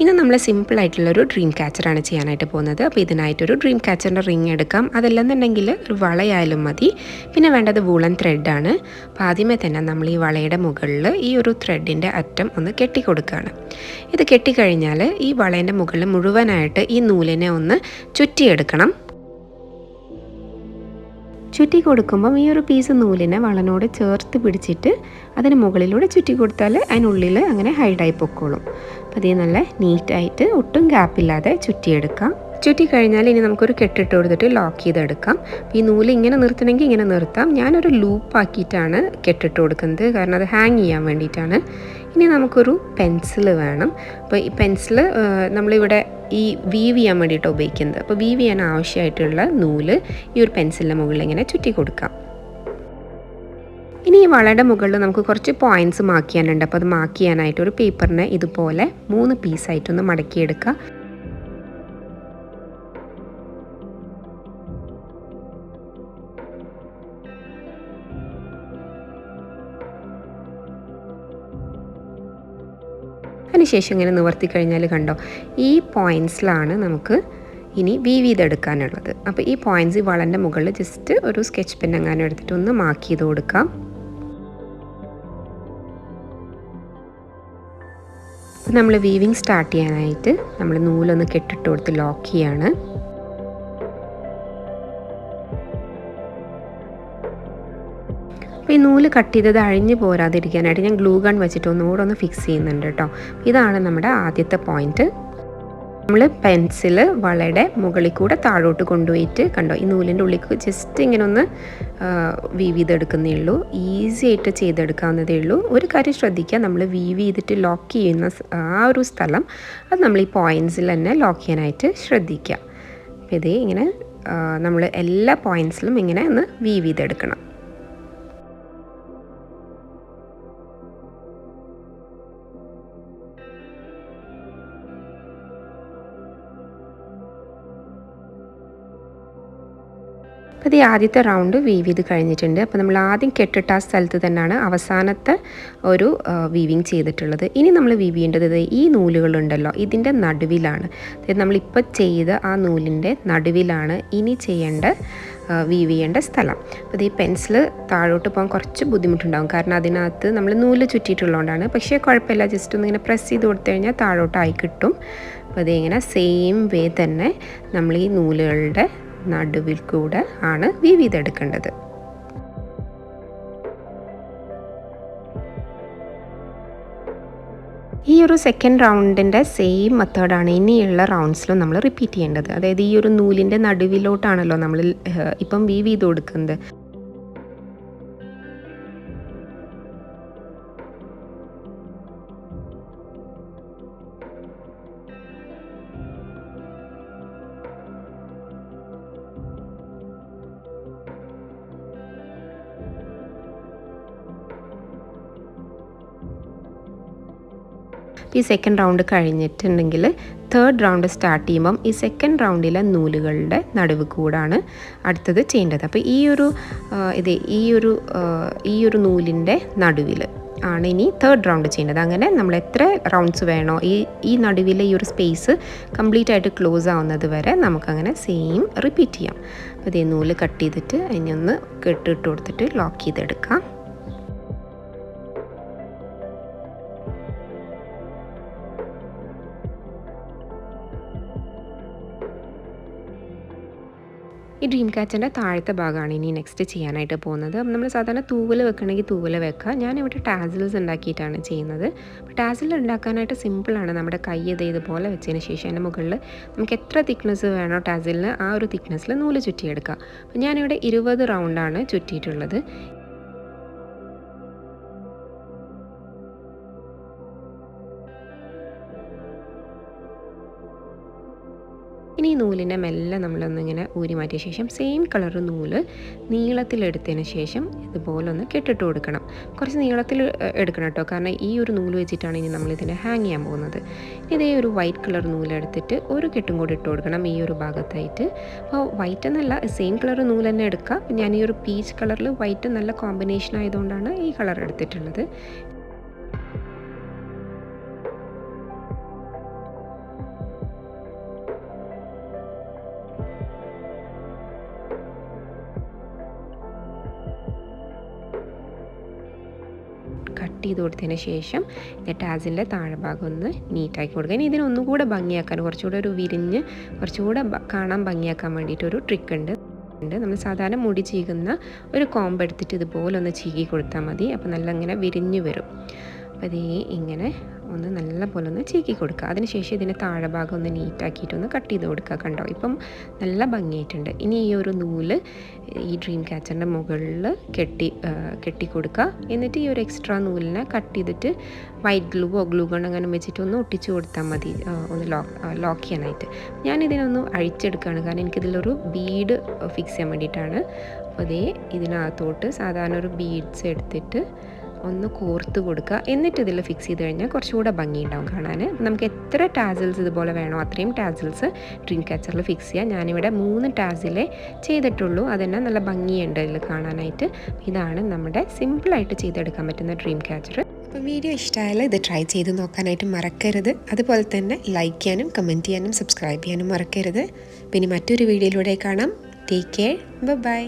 ഇന്ന് നമ്മൾ സിമ്പിൾ ആയിട്ടുള്ള ആയിട്ടുള്ളൊരു ഡ്രീം ക്യാച്ചറാണ് ചെയ്യാനായിട്ട് പോകുന്നത്. അപ്പോൾ ഇതിനായിട്ടൊരു ഡ്രീം ക്യാച്ചറിന്റെ റിങ് എടുക്കാം. അതല്ലെന്നുണ്ടെങ്കിൽ ഒരു വളയായാലും മതി. പിന്നെ വേണ്ടത് വൂളൻ ത്രെഡാണ് അപ്പോൾ ആദ്യമേ തന്നെ നമ്മൾ ഈ വളയുടെ മുകളിൽ ഈ ഒരു ത്രെഡിന്റെ അറ്റം ഒന്ന് കെട്ടിക്കൊടുക്കുകയാണ് ഇത് കെട്ടിക്കഴിഞ്ഞാൽ ഈ വളേന്റെ മുകളിൽ മുഴുവനായിട്ട് ഈ നൂലിനെ ഒന്ന് ചുറ്റിയെടുക്കണം. ചുറ്റി കൊടുക്കുമ്പം ഈ ഒരു പീസ് നൂലിനെ വളനോട് ചേർത്ത് പിടിച്ചിട്ട് അതിന് മുകളിലൂടെ ചുറ്റി കൊടുത്താൽ അതിനുള്ളിൽ അങ്ങനെ ഹൈഡായി പൊക്കോളും. അപ്പോൾ അതേ നല്ല നീറ്റായിട്ട് ഒട്ടും ഗ്യാപ്പില്ലാതെ ചുറ്റിയെടുക്കാം. ചുറ്റി കഴിഞ്ഞാൽ ഇനി നമുക്കൊരു കെട്ടിട്ട് കൊടുത്തിട്ട് ലോക്ക് ചെയ്തെടുക്കാം. അപ്പോൾ ഈ നൂൽ ഇങ്ങനെ നിർത്തണമെങ്കിൽ ഇങ്ങനെ നിർത്താം. ഞാനൊരു ലൂപ്പാക്കിയിട്ടാണ് കെട്ടിട്ട് കൊടുക്കുന്നത്. കാരണം അത് ഹാങ് ചെയ്യാൻ വേണ്ടിയിട്ടാണ്. ഇനി നമുക്കൊരു പെൻസിൽ വേണം. അപ്പോൾ ഈ പെൻസിൽ നമ്മളിവിടെ ഈ വീവ് ചെയ്യാൻ വേണ്ടിയിട്ട് ഉപയോഗിക്കുന്നത്. അപ്പോൾ വീവ് ചെയ്യാൻ ആവശ്യമായിട്ടുള്ള നൂൽ ഈ ഒരു പെൻസിലിന്റെ മുകളിൽ ഇങ്ങനെ ചുറ്റി കൊടുക്കാം. ഇനി ഈ വളയുടെ മുകളിൽ നമുക്ക് കുറച്ച് പോയിന്റ്സ് മാർക്ക് ചെയ്യാനുണ്ട്. അപ്പോൾ അത് മാർക്ക് ചെയ്യാനായിട്ട് ഒരു പേപ്പറിനെ ഇതുപോലെ മൂന്ന് പീസായിട്ടൊന്ന് മടക്കിയെടുക്കുക അതിനുശേഷം ഇങ്ങനെ നിവർത്തി കഴിഞ്ഞാൽ കണ്ടോ ഈ പോയിന്റ്സിലാണ് നമുക്ക് ഇനി വീവ് ചെയ്തെടുക്കാനുള്ളത് അപ്പോൾ ഈ പോയിന്റ്സ് ഈ വളന്റെ മുകളിൽ ജസ്റ്റ് ഒരു സ്കെച്ച് പെൻ എങ്ങാനും എടുത്തിട്ട് ഒന്ന് മാർക്ക് ചെയ്ത് കൊടുക്കാം. നമ്മൾ വീവിങ് സ്റ്റാർട്ട് ചെയ്യാനായിട്ട് നമ്മൾ നൂലൊന്ന് കെട്ടിട്ട് കൊടുത്ത് ലോക്ക് ചെയ്യാണ്. അപ്പോൾ ഈ നൂൽ കട്ട് ചെയ്തത് അഴിഞ്ഞു പോരാതിരിക്കാനായിട്ട് ഞാൻ ഗ്ലൂ ഗൺ വെച്ചിട്ട് ഒന്നുകൂടെ ഒന്ന് ഫിക്സ് ചെയ്യുന്നുണ്ട് കേട്ടോ ഇതാണ് നമ്മുടെ ആദ്യത്തെ പോയിന്റ് നമ്മൾ പെൻസിൽ വളയുടെ മുകളിൽ കൂടെ താഴോട്ട് കൊണ്ടുപോയിട്ട് കണ്ടോ ഈ നൂലിന്റെ ഉള്ളിൽ ജസ്റ്റ് ഇങ്ങനെ ഒന്ന് വീവ് ചെയ്തെടുക്കുന്നേ ഉള്ളൂ. ഈസി ആയിട്ട് ചെയ്തെടുക്കാവുന്നതേ ഉള്ളൂ. ഒരു കാര്യം ശ്രദ്ധിക്കുക നമ്മൾ വീവ് ചെയ്തിട്ട് ലോക്ക് ചെയ്യുന്ന ആ ഒരു സ്ഥലം അത് നമ്മൾ ഈ പോയിൻസിൽ തന്നെ ലോക്ക് ചെയ്യാനായിട്ട് ശ്രദ്ധിക്കുക. അപ്പോൾ ഇതേ ഇങ്ങനെ നമ്മൾ എല്ലാ പോയിൻസിലും ഇങ്ങനെ ഒന്ന് വീവ് ചെയ്തെടുക്കണം. അപ്പോൾ ഈ ആദ്യത്തെ റൗണ്ട് വീവ് ചെയ്ത് കഴിഞ്ഞിട്ടുണ്ട്. അപ്പോൾ നമ്മൾ ആദ്യം കെട്ടിട്ട ആ സ്ഥലത്ത് തന്നെയാണ് അവസാനത്തെ ഒരു വീവിങ് ചെയ്തിട്ടുള്ളത്. ഇനി നമ്മൾ വീവ് ചെയ്യേണ്ടത് ഈ നൂലുകളുണ്ടല്ലോ ഇതിന്റെ നടുവിലാണ്. അതായത് നമ്മളിപ്പോൾ ചെയ്ത ആ നൂലിന്റെ നടുവിലാണ് ഇനി ചെയ്യേണ്ട വീവ് ചെയ്യേണ്ട സ്ഥലം. അപ്പോൾ ഈ പെൻസിൽ താഴോട്ട് പോകാൻ കുറച്ച് ബുദ്ധിമുട്ടുണ്ടാകും കാരണം അതിനകത്ത് നമ്മൾ നൂൽ ചുറ്റിയിട്ടുള്ളതുകൊണ്ടാണ്. പക്ഷേ കുഴപ്പമില്ല ജസ്റ്റ് ഒന്ന് ഇങ്ങനെ പ്രസ് ചെയ്ത് കൊടുത്തു കഴിഞ്ഞാൽ താഴോട്ടായി കിട്ടും. അപ്പോൾ ഇതിങ്ങനെ സെയിം വേ തന്നെ നമ്മൾ ഈ നൂലുകളുടെ നടുവിൽ കൂടെ ആണ് വീവ് ഈ ഒരു സെക്കൻഡ് റൗണ്ടിന്റെ സെയിം മെത്തേഡാണ് ഇനിയുള്ള റൗണ്ട്സിലും നമ്മൾ റിപ്പീറ്റ് ചെയ്യേണ്ടത്. അതായത് ഈ ഒരു നൂലിന്റെ നടുവിലോട്ടാണല്ലോ നമ്മൾ ഇപ്പം വീവ് ചെയ്ത് കൊടുക്കുന്നത്. ഈ സെക്കൻഡ് റൗണ്ട് കഴിഞ്ഞിട്ടുണ്ടെങ്കിൽ തേർഡ് റൗണ്ട് സ്റ്റാർട്ട് ചെയ്യുമ്പം ഈ സെക്കൻഡ് റൗണ്ടിലെ നൂലുകളുടെ നടുവ് കൂടാണ് അടുത്തത് ചെയ്യേണ്ടത്. അപ്പോൾ ഈ ഒരു ഇത് ഈ ഒരു ഈ ഒരു നൂലിന്റെ നടുവിൽ ആണ് ഇനി തേർഡ് റൗണ്ട് ചെയ്യേണ്ടത്. അങ്ങനെ നമ്മൾ എത്ര റൗണ്ട്സ് വേണോ ഈ ഈ നടുവിലെ ഈ ഒരു സ്പേസ് കംപ്ലീറ്റ് ആയിട്ട് ക്ലോസ് ആവുന്നത് വരെ നമുക്കങ്ങനെ സെയിം റിപ്പീറ്റ് ചെയ്യാം. അപ്പോൾ ഇതേ നൂൽ കട്ട് ചെയ്തിട്ട് അതിനൊന്ന് കെട്ടിട്ട് കൊടുത്തിട്ട് ലോക്ക് ചെയ്തെടുക്കാം. ഈ ഡ്രീം ക്യാച്ചറിന്റെ താഴത്തെ ഭാഗമാണ് ഇനി നെക്സ്റ്റ് ചെയ്യാനായിട്ട് പോകുന്നത്. നമ്മൾ സാധാരണ തൂവൽ വെക്കണമെങ്കിൽ തൂവൽ വെക്കുക. ഞാനിവിടെ ടാസിൽസ് ഉണ്ടാക്കിയിട്ടാണ് ചെയ്യുന്നത്. ടാസിൽ ഉണ്ടാക്കാനായിട്ട് സിമ്പിളാണ് നമ്മുടെ കൈ ഇത് ഇതുപോലെ വെച്ചതിന് ശേഷം അതിന്റെ മുകളിൽ നമുക്ക് എത്ര തിക്നെസ് വേണോ ടാസിലിന് ആ ഒരു തിക്നെസ്സിൽ നൂൽ ചുറ്റിയെടുക്കുക. അപ്പോൾ ഞാനിവിടെ ഇരുപത് റൗണ്ടാണ് ചുറ്റിയിട്ടുള്ളത്. ഇനി ഈ നൂലിനെ മെല്ലെ നമ്മളൊന്നിങ്ങനെ ഊരി മാറ്റിയ ശേഷം സെയിം കളർ നൂൽ നീളത്തിലെടുത്തതിന് ശേഷം ഇതുപോലെ ഒന്ന് കെട്ടിട്ട് കൊടുക്കണം. കുറച്ച് നീളത്തിൽ എടുക്കണം കേട്ടോ. കാരണം ഈ ഒരു നൂൽ വെച്ചിട്ടാണ് ഇനി നമ്മൾ നമ്മളിതിനെ ഹാങ് ചെയ്യാൻ പോകുന്നത്. ഇതേ ഒരു വൈറ്റ് കളർ നൂലെടുത്തിട്ട് ഒരു കെട്ടും കൂടി ഇട്ട് കൊടുക്കണം ഈ ഒരു ഭാഗത്തായിട്ട്. അപ്പോൾ വൈറ്റ് എന്നല്ല സെയിം കളർ നൂൽ തന്നെ എടുക്കുക ഞാൻ ഈ ഒരു പീച്ച് കളറിൽ വൈറ്റ് നല്ല കോമ്പിനേഷൻ ആയതുകൊണ്ടാണ് ഈ കളർ എടുത്തിട്ടുള്ളത്. ചെയ്ത് കൊടുത്തതിന് ശേഷം ടാസിന്റെ താഴെ ഭാഗം ഒന്ന് നീറ്റാക്കി കൊടുക്കുക. ഇനി ഇതിനൊന്നുകൂടെ ഭംഗിയാക്കാൻ കുറച്ചുകൂടെ ഒരു വിരിഞ്ഞ് കുറച്ചുകൂടെ കാണാൻ ഭംഗിയാക്കാൻ വേണ്ടിയിട്ട് ഒരു ട്രിക്ക് ഉണ്ട്. നമ്മൾ സാധാരണ മുടി ചീകുന്ന ഒരു കോമ്പ് എടുത്തിട്ട് ഇതുപോലെ ഒന്ന് ചീകി കൊടുത്താൽ മതി. അപ്പോൾ നല്ല ഇങ്ങനെ വിരിഞ്ഞു വരും. അപ്പോൾ അതേ ഇങ്ങനെ ഒന്ന് നല്ല പോലെ ഒന്ന് ചീക്കി കൊടുക്കുക. അതിനുശേഷം ഇതിന്റെ താഴെ ഭാഗം ഒന്ന് നീറ്റാക്കിയിട്ട് ഒന്ന് കട്ട് ചെയ്ത് കൊടുക്കുക കണ്ടോ? ഇപ്പം നല്ല ഭംഗിയായിട്ടുണ്ട്. ഇനി ഈ ഒരു നൂൽ ഈ ഡ്രീം ക്യാച്ചറിന്റെ മുകളിൽ കെട്ടി കെട്ടി കൊടുക്കുക. എന്നിട്ട് ഈ ഒരു എക്സ്ട്രാ നൂലിനെ കട്ട് ചെയ്തിട്ട് വൈറ്റ് ഗ്ലൂവോ ഗ്ലൂ ഗൺ അങ്ങനെ വെച്ചിട്ട് ഒന്ന് ഒട്ടിച്ചു കൊടുത്താൽ മതി. ഒന്ന് ലോക്ക് ലോക്ക് ചെയ്യാനായിട്ട്. ഞാനിതിനൊന്ന് അഴിച്ചെടുക്കുകയാണ്. കാരണം എനിക്കിതിലൊരു ബീഡ് ഫിക്സ് ചെയ്യാൻ വേണ്ടിയിട്ടാണ്. അപ്പോൾ അതേ ഇതിനകത്തോട്ട് സാധാരണ ഒരു ബീഡ്സ് എടുത്തിട്ട് ഒന്ന് കോർത്ത് കൊടുക്കുക. എന്നിട്ട് ഇതിൽ ഫിക്സ് ചെയ്ത് കഴിഞ്ഞാൽ കുറച്ചുകൂടെ ഭംഗിയുണ്ടാവും കാണാൻ. നമുക്ക് എത്ര ടാസിൽസ് ഇതുപോലെ വേണോ അത്രയും ടാസിൽസ് ഡ്രീം ക്യാച്ചറിൽ ഫിക്സ് ചെയ്യാം. ഞാനിവിടെ മൂന്ന് ടാസിലേ ചെയ്തിട്ടുള്ളൂ. അതന്നെ നല്ല ഭംഗിയുണ്ട് ഇതിൽ കാണാനായിട്ട്. ഇതാണ് നമ്മുടെ സിമ്പിളായിട്ട് ചെയ്തെടുക്കാൻ പറ്റുന്ന ഡ്രീം ക്യാച്ചർ അപ്പോൾ വീഡിയോ ഇഷ്ടമായാൽ ഇത് ട്രൈ ചെയ്ത് നോക്കാനായിട്ട് മറക്കരുത്. അതുപോലെ തന്നെ ലൈക്ക് ചെയ്യാനും കമന്റ് ചെയ്യാനും സബ്സ്ക്രൈബ് ചെയ്യാനും മറക്കരുത്. പിന്നെ മറ്റൊരു വീഡിയോയിലൂടെ കാണാം. Take care bye